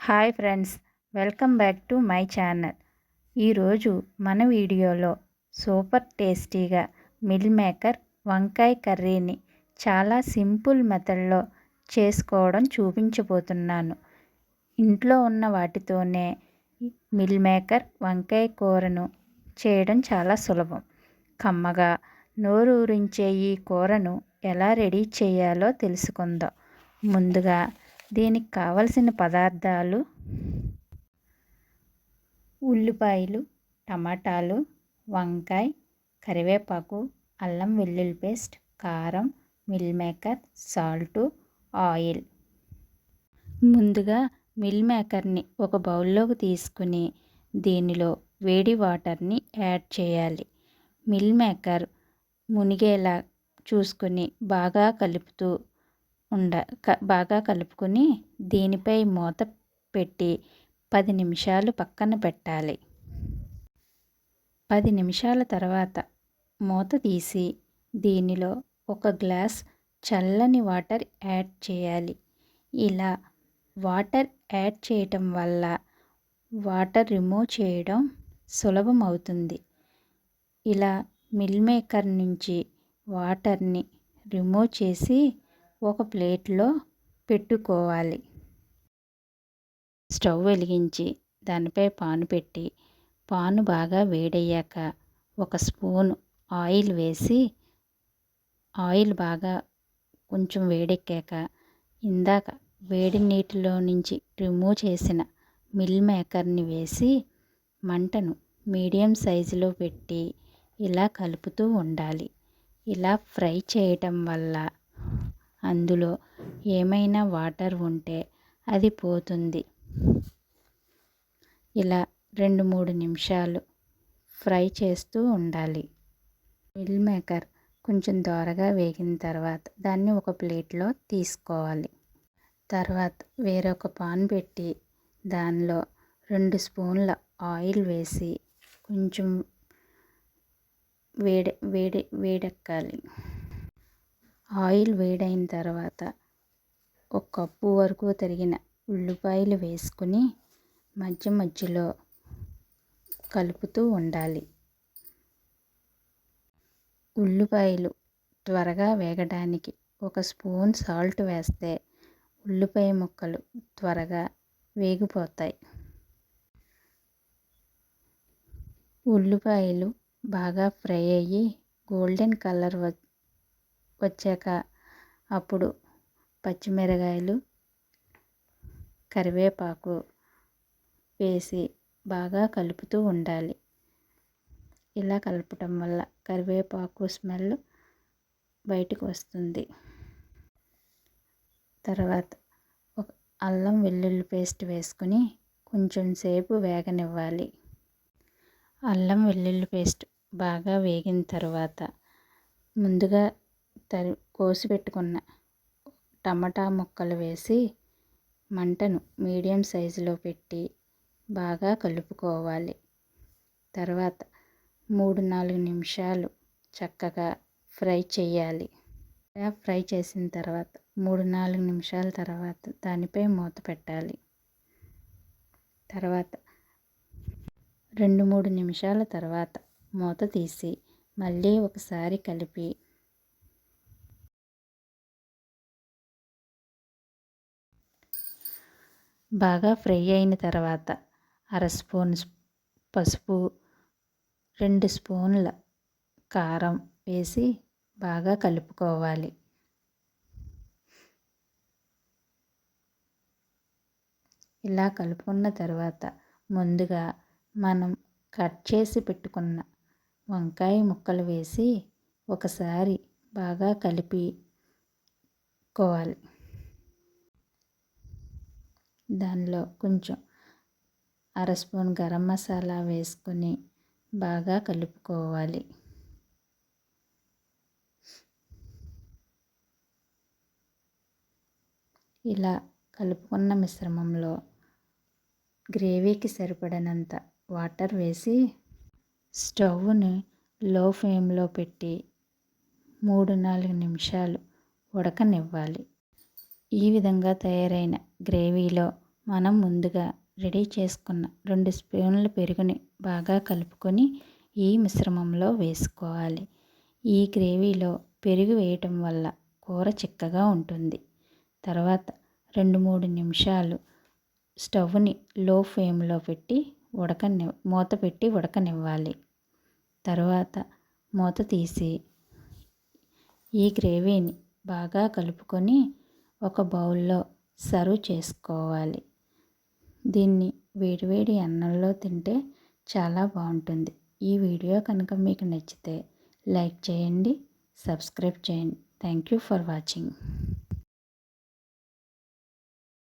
Hi friends welcome back to my channel. ఈరోజు మన వీడియోలో సూపర్ టేస్టీగా మిల్ మేకర్ వంకాయ కర్రీని చాలా సింపుల్ మెథడ్లో చేసుకోవడం చూపించబోతున్నాను. ఇంట్లో ఉన్న వాటితోనే మిల్ మేకర్ వంకాయ కూరను చేయడం చాలా సులభం. కమ్మగా నోరు ఊరించే ఈ కూరను ఎలా రెడీ చేయాలో తెలుసుకుందాం. ముందుగా దీనికి కావలసిన పదార్థాలు ఉల్లిపాయలు టమాటాలు వంకాయ కరివేపాకు అల్లం వెల్లుల్లి పేస్ట్ కారం మిల్ మేకర్ సాల్టు ఆయిల్. ముందుగా మిల్ మేకర్ని ఒక బౌల్లోకి తీసుకుని దీనిలో వేడి వాటర్ని యాడ్ చేయాలి. మిల్ మేకర్ మునిగేలా చూసుకుని బాగా కలుపుతూ ఉండ బాగా కలుపుకొని దీనిపై మూత పెట్టి పది నిమిషాలు పక్కన పెట్టాలి. పది నిమిషాల తర్వాత మూత తీసి దీనిలో ఒక గ్లాస్ చల్లని వాటర్ యాడ్ చేయాలి. ఇలా వాటర్ యాడ్ చేయటం వల్ల వాటర్ రిమూవ్ చేయడం సులభం అవుతుంది ఇలా మిల్ మేకర్ నుంచి వాటర్ని రిమూవ్ చేసి ఒక ప్లేట్లో పెట్టుకోవాలి. స్టవ్ వెలిగించి దానిపై పాను పెట్టి పాను బాగా వేడయ్యాక ఒక స్పూన్ ఆయిల్ వేసి ఆయిల్ బాగా కొంచెం వేడెక్కాక ఇందాక వేడి నీటిలో నుంచి రిమూవ్ చేసిన మిల్ మేకర్ని వేసి మంటను మీడియం సైజులో పెట్టి ఇలా కలుపుతూ ఉండాలి. ఇలా ఫ్రై చేయటం వల్ల అందులో ఏమైనా వాటర్ ఉంటే అది పోతుంది. ఇలా రెండు మూడు నిమిషాలు ఫ్రై చేస్తూ ఉండాలి. మిల్ మేకర్ కొంచెం దోరగా వేగిన తర్వాత దాన్ని ఒక ప్లేట్లో తీసుకోవాలి. తర్వాత వేరొక పాన్ పెట్టి దానిలో రెండు స్పూన్ల ఆయిల్ వేసి కొంచెం వేడి వేడి వేడెక్కాలి. ఆయిల్ వేడైన తర్వాత ఒక కప్పు వరకు తరిగిన ఉల్లిపాయలు వేసుకుని మధ్య మధ్యలో కలుపుతూ ఉండాలి. ఉల్లిపాయలు త్వరగా వేగడానికి ఒక స్పూన్ సాల్ట్ వేస్తే ఉల్లిపాయ ముక్కలు త్వరగా వేగిపోతాయి. ఉల్లిపాయలు బాగా ఫ్రై అయ్యి గోల్డెన్ కలర్ వచ్చాక అప్పుడు పచ్చిమిరకాయలు కరివేపాకు వేసి బాగా కలుపుతూ ఉండాలి. ఇలా కలపటం వల్ల కరివేపాకు స్మెల్ బయటకు వస్తుంది. తర్వాత ఒక అల్లం వెల్లుల్లి పేస్ట్ వేసుకుని కొంచెం సేపు వేగనివ్వాలి. అల్లం వెల్లుల్లి పేస్ట్ బాగా వేగిన తర్వాత ముందుగా తరి కోసి పెట్టుకున్న టమాటా ముక్కలు వేసి మంటను మీడియం సైజులో పెట్టి బాగా కలుపుకోవాలి. తర్వాత మూడు నాలుగు నిమిషాలు చక్కగా ఫ్రై చేయాలి. ఫ్రై చేసిన తర్వాత మూడు నాలుగు నిమిషాల తర్వాత దానిపై మూత పెట్టాలి. తర్వాత రెండు మూడు నిమిషాల తర్వాత మూత తీసి మళ్ళీ ఒకసారి కలిపి బాగా ఫ్రై అయిన తర్వాత అర స్పూన్ పసుపు రెండు స్పూన్ల కారం వేసి బాగా కలుపుకోవాలి. ఇలా కలుపుకున్న తర్వాత ముందుగా మనం కట్ చేసి పెట్టుకున్న వంకాయ ముక్కలు వేసి ఒకసారి బాగా కలిపికోవాలి దానిలో కొంచెం అర స్పూన్ గరం మసాలా వేసుకొని బాగా కలుపుకోవాలి. ఇలా కలుపుకున్న మిశ్రమంలో గ్రేవీకి సరిపడినంత వాటర్ వేసి స్టవ్ని లో ఫ్లేమ్లో పెట్టి మూడు నాలుగు నిమిషాలు ఉడకనివ్వాలి. ఈ విధంగా తయారైన గ్రేవీలో మనం ముందుగా రెడీ చేసుకున్న రెండు స్పూన్ల పెరుగుని బాగా కలుపుకొని ఈ మిశ్రమంలో వేసుకోవాలి. ఈ గ్రేవీలో పెరుగు వేయటం వల్ల కూర చిక్కగా ఉంటుంది. తర్వాత రెండు మూడు నిమిషాలు స్టవ్ని లో ఫ్లేమ్లో పెట్టి ఉడకని మూత పెట్టి ఉడకనివ్వాలి. తర్వాత మూత తీసి ఈ గ్రేవీని బాగా కలుపుకొని ఒక బౌల్లో సర్వ్ చేసుకోవాలి. దీన్ని వేడివేడి అన్నంలో తింటే చాలా బాగుంటుంది. ఈ వీడియో కనుక మీకు నచ్చితే లైక్ చేయండి సబ్స్క్రైబ్ చేయండి. Thank you for watching.